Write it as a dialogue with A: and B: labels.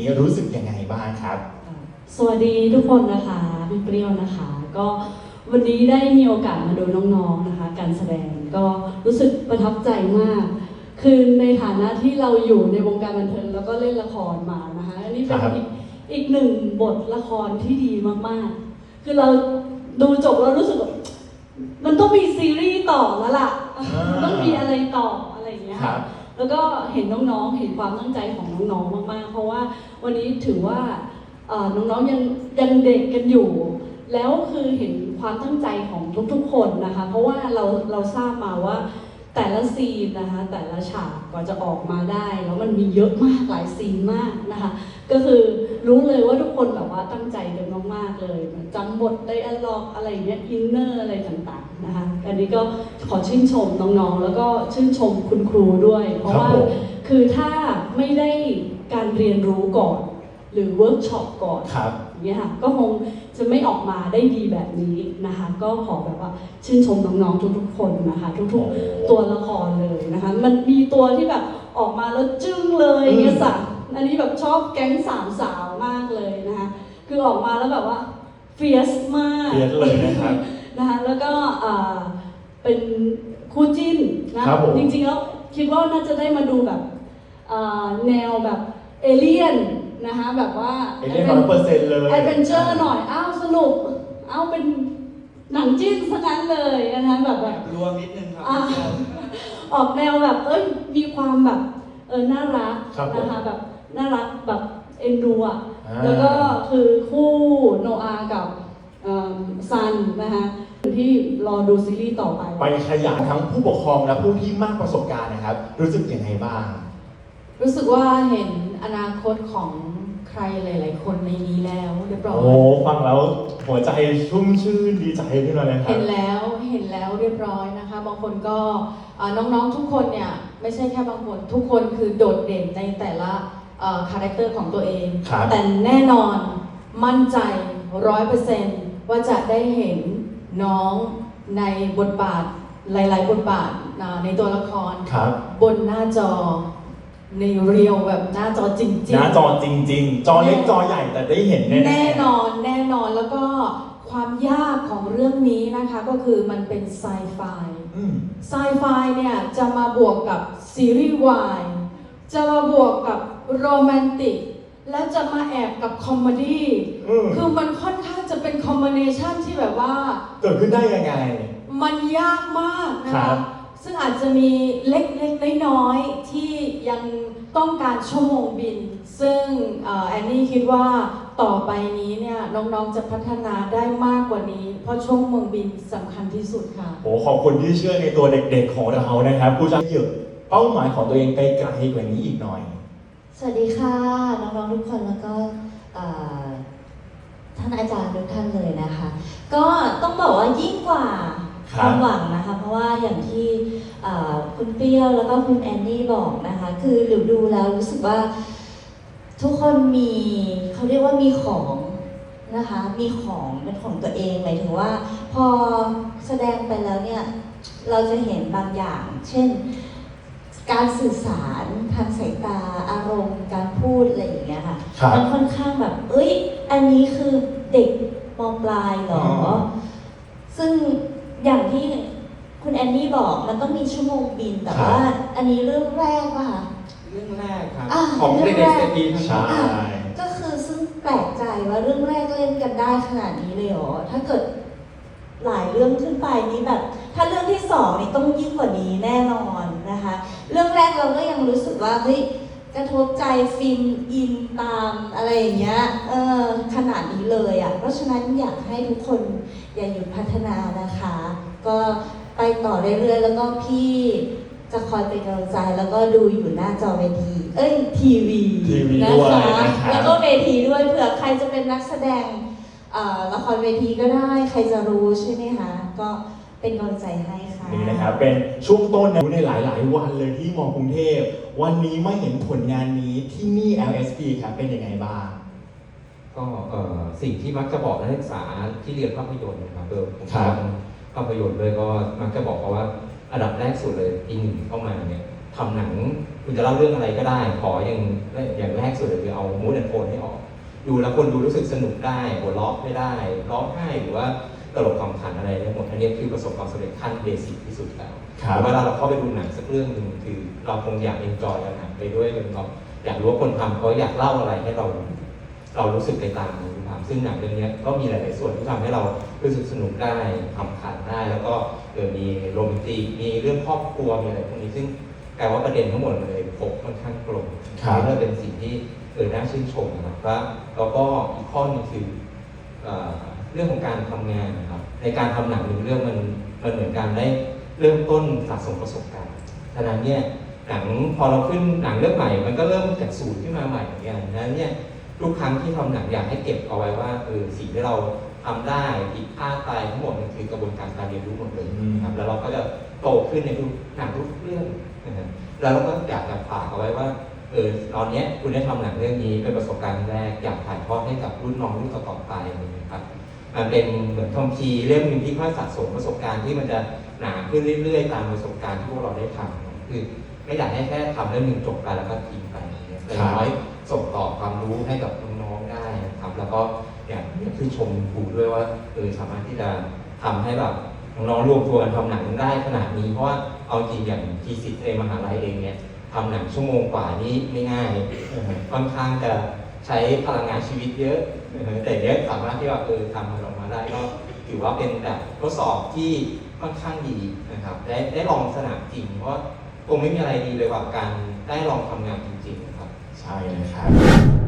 A: นี้รู้สึกยังไงบ้างครับ
B: สวัสดีทุกคนนะคะพี่เปรี้ยวนะคะ ก็วันนี้ได้มีโอกาสมาดูน้องๆนะคะ การแสดงก็รู้สึกประทับใจมาก คือในฐานะที่เราอยู่ในวงการบันเทิงแล้วก็เล่นละครมานะคะอันนี้เป็น
A: ครับ
B: อีกอีกหนึ่งบทละครที่ดีมากๆ คือเราดูจบแล้วรู้สึกแบบมันต้องมีซีรีส์ต่อแล้วล่ะมันต้องมีอะไรต่ออะไรอย่างเงี้ย
A: ครับ
B: แล้วก็เห็นน้องๆ เห็นความตั้งใจของน้องๆ มากๆ เพราะว่าวันนี้ถือว่าน้องๆ ยังยังเด็กกันอยู่ แล้วคือเห็นความตั้งใจของทุกๆ คนนะคะ เพราะว่าเราเราทราบมาว่า แต่ละซีนนะคะ แต่ละฉากกว่าจะออกมาได้ แล้วมันมีเยอะมากหลายซีนมากนะคะ ก็คือรู้เลยว่าทุกคนแบบว่าตั้งใจกันมากๆเลยจำบทไดอะล็อกอะไรอย่างเงี้ยอินเนอร์อะไรต่างๆนะคะอันนี้ก็ขอชื่นชมน้องๆ แล้วก็ชื่นชมคุณครูด้วย เพราะ
A: ครับ
B: ว่า
A: ผม
B: คือถ้าไม่ได้การเรียนรู้ก่อน หรือเวิร์กช็อปก่อน
A: ครับ
B: อย่างเงี้ยค่ะก็คง จะไม่ออกมาได้ดีแบบนี้นะคะ ก็ขอแบบว่าชื่นชมน้องๆทุกๆคนนะคะ ทุก
A: โอ้
B: ๆตัวละครเลยนะคะ มันมีตัวที่แบบออกมาแล้วจึ้งเลยอย่างเงี้ยสัอันนี้แบบชอบแก๊งสามสาวมากเลยนะคะ คือออกมาแล้วแบบว่าเฟียสมาก
A: เรียนเลยนะครับ
B: นะคะแล้วก็อ่าเป็นคู่จิ้นนะครับ
A: ผม
B: จริงๆแล้วคิดว่าน่าจะได้มาดูแบบอ่าแนวแบบเอเลี่ยน นะคะแบบว่า
A: เอเลี่ยนร้อยเปอร์เซ็นต์เลย
B: แอดเวนเจอร์หน่อย อ้าวสรุปอ้าวเป็นหนังจิ้นซะงั้นเลยนะคะแบบแบบ
C: รวมนิดนึงครับ
B: อ่าออกแนวแบบเอ้ยมีความแบบเออน่ารัก
A: ครับผม
B: นะคะแบบน่ารักแบบเอ็นดูอะ
A: อ่า
B: แล้วก็คือคู่โนอากับเอิ่มซันนะคะที่รอดูซีรีส์ต่อไป
A: ไปขยายทั้งผู้ปกครองและผู้ที่มากประสบการณ์นะครับ รู้สึกยังไงบ้าง
D: รู้สึกว่าเห็นอนาคตของใครหลาย ๆ คนในนี้แล้วเรียบร้อย
A: โอ้ฟังแล้วหัวใจชุ่มชื่นดีใจขึ้นมาเลยครั
D: เห็
A: บ
D: นแล้วเห็นแล้วเรียบร้อยนะคะ บางคนก็เอ่อน้อง ๆ ทุกคนเนี่ยไม่ใช่แค่บางคน ทุกคนคือโดดเด่นในแต่ละคาแรคเตอร์ของตัวเอง
A: ครับ
D: แต่แน่นอนมั่นใจร้อยเปอร์เซนต์ว่าจะได้เห็นน้องในบทบาทหลาย ๆ บทบาทอ่าในตัวละคร
A: ครับ
D: บนหน้าจอ ในเรียวแบบหน้าจอจริง
A: หน้าจอจริง ๆ จอเล็กจอใหญ่แต่ได้เห็นแน่ๆ
D: แน่นอนแน่นอนแล้วก็ความยากของเรื่องนี้นะคะก็คือมันเป็นไซไฟ
A: อืม
D: ไซไฟเนี่ยจะมาบวกกับซีรีส์วายจะมาบวกกับโรแมนติกแล้วจะมาแอบกับคอมเมดี้
A: อืม
D: คือมันค่อนข้างจะเป็นคอมบิเนชันที่แบบว่า
A: เกิดขึ้นได้ยังไง
D: มันยากมากนะ
A: ครั
D: คะ
A: บ
D: ซึ่งอาจจะมีเล็กๆน้อยๆที่ยังต้องการชั่วโมงบิน ซึ่งเอ่อแอนนี่คิดว่าต่อไปนี้เนี่ยน้องๆจะพัฒนาได้มากกว่านี้ เพราะชั่วโมงบินสำคัญที่สุดค่ะ
A: โอ้ขอบคุณที่เชื่อในตัวเด็กๆของเรานะครับผู้จะเหยียบเป้าหมายของตัวเองไปไกลกว่านี้อีกหน่อย
E: สวัสดีค่ะน้องๆทุกคนแล้วก็เอ่อท่านอาจารย์ทุกท่านเลยนะคะ ก็ต้องบอกว่ายิ่งกว่า
A: ค
E: ครับวามหวังนะคะ เพราะว่าอย่างที่เอ่อคุณเปรี้ยวแล้วก็คุณแอนนี่บอกนะคะ คือหลิวดูแล้วรู้สึกว่าทุกคนมีเขาเรียกว่ามีของนะคะ มีของเป็นของตัวเองหมายถึงว่า พอแสดงไปแล้วเนี่ยเราจะเห็นบางอย่าง เช่น การสื่อสารทางสายตาอารมณ์การพูดอะไรอย่างเงี้ยค่ะ
A: ครับ
E: มันค่อนข้างแบบ เอ้ย อันนี้คือเด็กมปลายเหรอ
A: อ๋อ
E: ซึ่ง อย่างที่คุณแอนนี่บอกมันต้องมีชั่วโมงบินแต่ว่า อันนี้เรื่องแรกป่ะคะ
C: เรื่องแรกครับ
E: อะ
C: ของ
E: เรื่
C: เด็
E: อง
C: ก
E: แรก
C: ๆเซตีทั้ง
A: ใช่
E: ก็คือซึ่งแปลกใจว่าเรื่องแรกเล่นกันได้ขนาดนี้เลยเหรอถ้าเกิดหลายเรื่องขึ้นไปนี้แบบ ถ้าเรื่องที่สองนี่ต้องยิ่งกว่านี้แน่นอนนะคะ เรื่องแรกเราก็ยังรู้สึกว่าเฮ้ย กระทบใจฟินอินตามอะไรอย่างเงี้ยเออขนาดนี้เลยอะ่ะ เพราะฉะนั้นอยากให้ทุกคนอย่าหยุดพัฒนานะคะ ก็ไปต่อเรื่อยๆ แล้วก็พี่จะคอยเป็นกำลังใจแล้วก็ดูอยู่หน้าจอเวที เอ้ยทีวี
A: ทีวี
E: นะ
A: ด้วย
E: คะ
A: นะครับ
E: แล้วก็เวทีด้วยเผื่อใครจะเป็นนักแสดงเอ่อละครเวทีก็ได้ ใครจะรู้ใช่ไหมคะ ก็ เป็นกำลังใจให้ค่ะ
A: นี่นะครับเป็นช่วงต้นนะในหลาย ๆ วันเลยที่มองกรุงเทพ วันนี้ไม่เห็นผลงานนี้ที่นี่ LSP ครับเป็นยังไงบ้าง
F: ก็เอ่อสิ่งที่มักจะบอกนักศึกษาที่เรียนภาพยนตร์นะครับโดยผม
A: ครับ
F: ทำภาพยนตร์ด้วยก็มักจะบอกเขาว่าอันดับแรกสุดเลยปีหนึ่งเข้ามาเนี่ยทำหนังคุณจะเล่าเรื่องอะไรก็ได้ ขออย่างอย่างแรกสุดเลยคือเอามูดแอนโทนให้ออก ดูแล้วคนดูรู้สึกสนุกได้หัวเราะไม่ได้ร้องไห้หรือว่า ตลกความขันอะไรได้หมดอันนี้คือประสบความสำเร็จขั้นเบสิกที่สุดแล้ว
A: ครับ
F: เวลาเราเข้าไปดูหนังสักเรื่องหนึ่งคือเราคงอยากเอนจอยกับหนังไปด้วยเป็นแบบอยากรู้ว่าคนทำเขาอยากเล่าอะไรให้เรา เรารู้สึกไปตามนี้ครับซึ่งหนังเรื่องนี้ก็มีหลาย ๆ ส่วนที่ทำให้เรารู้สึกสนุกได้ทำขันได้ แล้วก็เออมีโรแมนติกมีเรื่องครอบครัวมีอะไรพวกนี้ซึ่งกลายว่าประเด็นทั้งหมดเลยครบค่อนข้างกลม
A: ครับ
F: นี่ก็เป็นสิ่งที่เออน่าชื่นชมนะครับว่าแล้วก็อีกข้อหนึงคือ เรื่องของการทำงานนะครับ ในการทำหนังหนึ่งเรื่องมันมันเหมือนการได้เริ่มต้นสะสมประสบการณ์ฉะนั้นเนี่ยหนังพอเราขึ้นหนังเรื่องใหม่ มันก็เริ่มจากศูนย์ขึ้นมาใหม่เหมือนกันฉะนั้นเนี่ยทุกครั้งที่ทำหนังอยากให้เก็บเอาไว้ว่าเออสิ่งที่เราทำได้ผิดพลาดไปทั้งหมดมันคือกระบวนการการเรียนรู้หมดเลยนะครับแล้วเราก็จะโตขึ้นในทุกหนังทุกเรื่องนะครับแล้วเราก็อยากจะฝากเอาไว้ว่าเออตอนนี้คุณได้ทำหนังเรื่องนี้เป็นประสบการณ์แรกอยากถ่ายทอดให้กับรุ่นน้องรุ่นต่อๆไปนะครับ มันเป็นเหมือนคัมภีเล่มหนึงที่ค่อยสะสมประสบการณ์ที่มันจะหนาขึ้นเรื่อยๆ ตามประสบการณ์ที่พวกเราได้ทำคือไม่อยากให้แค่ทำเรื่องหนึ่งจบไปแล้วก็ทิ้งไปเนี่ยแต่อย่างน้อยส่งต่อความรู้ให้กับน้องๆได้นะครับแล้วก็อยากอยากชื่นชมครูด้วยว่าเออสามารถที่จะทำให้แบบน้องๆรวมตัวกันทำหนังได้ขนาดนี้เพราะว่าเอาจริงอย่างทีสิทธิ์ในมหาลัยเองเนี่ยทำหนังชั่วโมงกว่านี่ไม่ง่ายค่อนข้างจะใช้พลังงานชีวิตเยอะ แต่เนี้ยสามารถที่ว่าเออทำมันออกมาได้ก็ถือว่าเป็นแบบทดสอบที่ค่อนข้างดีนะครับ ได้ได้ลองสนามจริง เพราะคงไม่มีอะไรดีเลยกว่าการได้ลองทำงานจริง ๆ นะครับ
A: ใช่เลยครับ